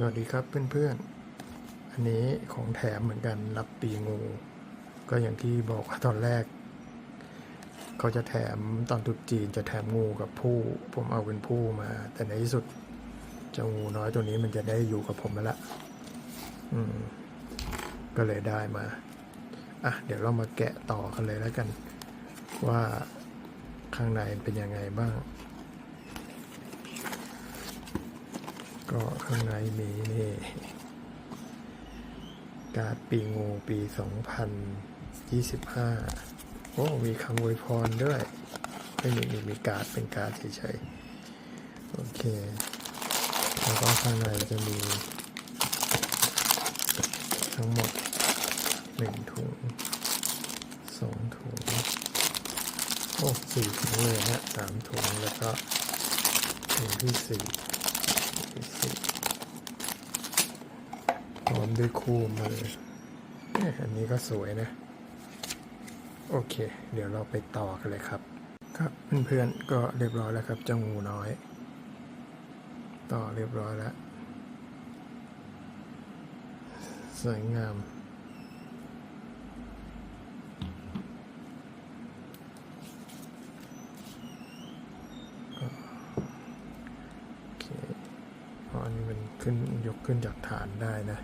สวัสดีครับเพื่อนๆ อันนี้ของแถมเหมือนกันรับปีงู ก็อย่างที่บอกว่าตอนแรก เขาจะแถมตอนตรุษจีนจะแถมงูกับผู้ ผมเอาเป็นผู้มา แต่ในที่สุดเจ้างูน้อยตัวนี้มันจะได้อยู่กับผมแล้วละอืม ก็เลยได้มา อะ เดี๋ยวเรามาแกะต่อกันเลยแล้วกัน ว่าข้างในเป็นยังไงบ้าง ก็ ข้างในมีนี่การ์ดปีงูปี 2025 โอ้ มีคำอวยพรด้วย ไม่มีมีมีการ์ดเป็นการ์ดเฉยๆ โอเค แล้วก็ข้างในจะมี ทั้งหมดหนึ่งถุงสองถุง โอ้สี่ถุงเลยนะสามถุง แล้วก็ถุงที่สี่ที่สี่ พร้อมด้วยคู่มือ อันนี้ก็สวยนะ โอเค เดี๋ยวเราไปต่อกันเลยครับ ครับเพื่อนๆก็เรียบร้อยแล้วครับเจ้างูน้อย ต่อเรียบร้อยแล้ว สวยงามโอเคเพราะอันนี้มันขึ้นยกขึ้นจากฐานได้นะ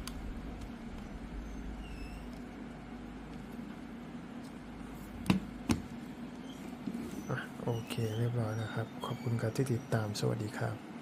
โอเคเรียบร้อยนะครับ ขอบคุณครับที่ติดตามสวัสดีครับ